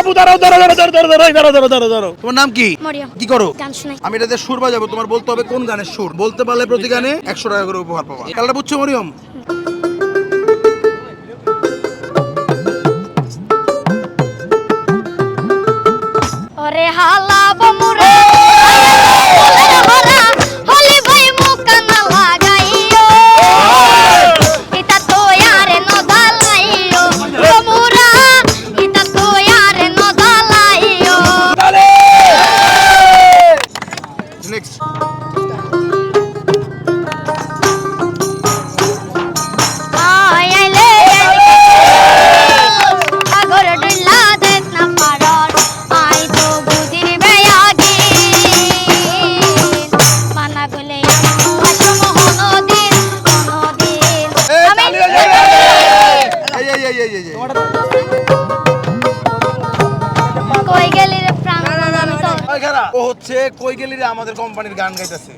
আপু দাঁড়াও দাঁড়াও দাঁড়াও দাঁড়াও দাঁড়াও দাঁড়াও দাঁড়াও দাঁড়াও দাঁড়াও দাঁড়াও। তোমার নাম কি? মরিয়ম। কি করো? গান শুনাই। আমি এটাতে সুর বাজাবো তোমার বলতে হবে কোন গানের সুর। বলতে পারলে প্রতি গানে একশো টাকা করে উপহার পাবা। খেলাটা বুঝছ মরিয়ম? ওরে হালা বমুরে। এই এই এই এই এই এই কই গেলি রে প্রাণ তো ওই খেলা। ও হচ্ছে কই গেলি রে আমাদের কোম্পানির গান গাইতেছে।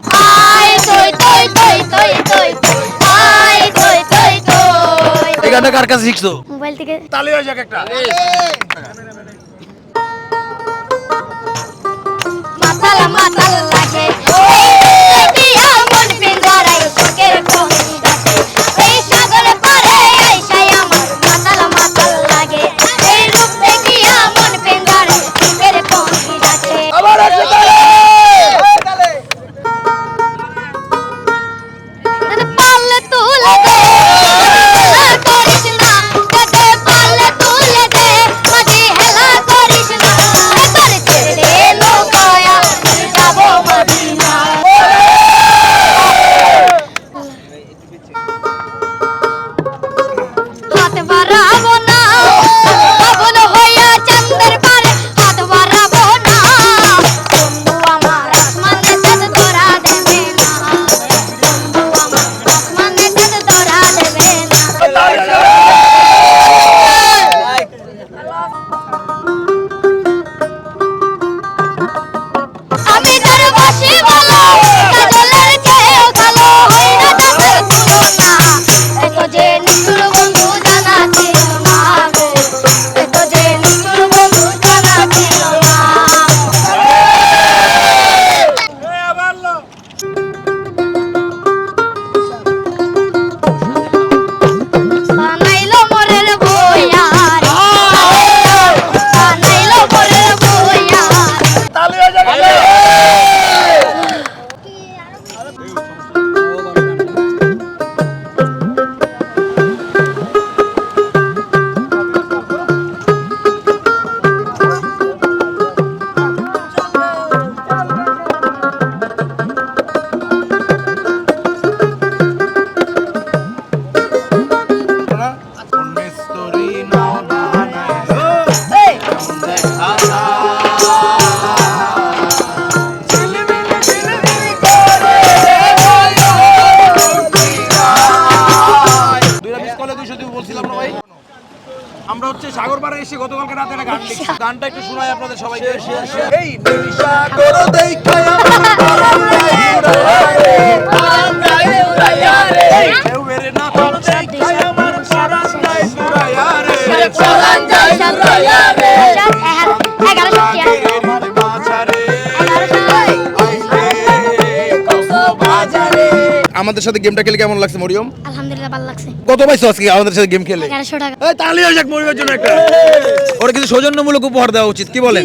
এই গানটা কার কাছে শিখছো? মোবাইল থেকে। তালি হয়ে যাক একটা। মাতাল মাতাল। আমরা হচ্ছে সাগর পাড়ে এসে গতকালকে রাতে একটা গান লিখছি। গানটা একটু শোনাই আপনাদের সবাইকে। এই সাগর দেখায় আমাদের সাথে গেমটা খেলে কেমন লাগছে মরিয়ম? আলহামদুলিল্লাহ ভালো লাগছে। কত পাইছো আজকে আমাদের সাথে গেম খেলে এগারোশো টাকা। এই তালি হয়ে যাক মরিয়মের জন্য একটা। ওরা কিছু সৌজন্যমূলক উপহার দেওয়া উচিত কি বলেন?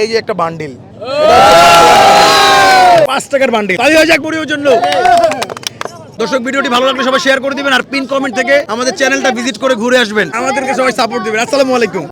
এই যে একটা বান্ডিল। পাঁচ টাকার বান্ডিল। তালি হয়ে যাক মরিয়মের জন্য। দর্শক ভিডিওটি ভালো লাগলে সবাই শেয়ার করে দিবেন আর পিন কমেন্ট থেকে আমাদের চ্যানেলটা ভিজিট করে ঘুরে আসবেন। আমাদেরকে সবাই সাপোর্ট দিবেন। আসসালামু আলাইকুম।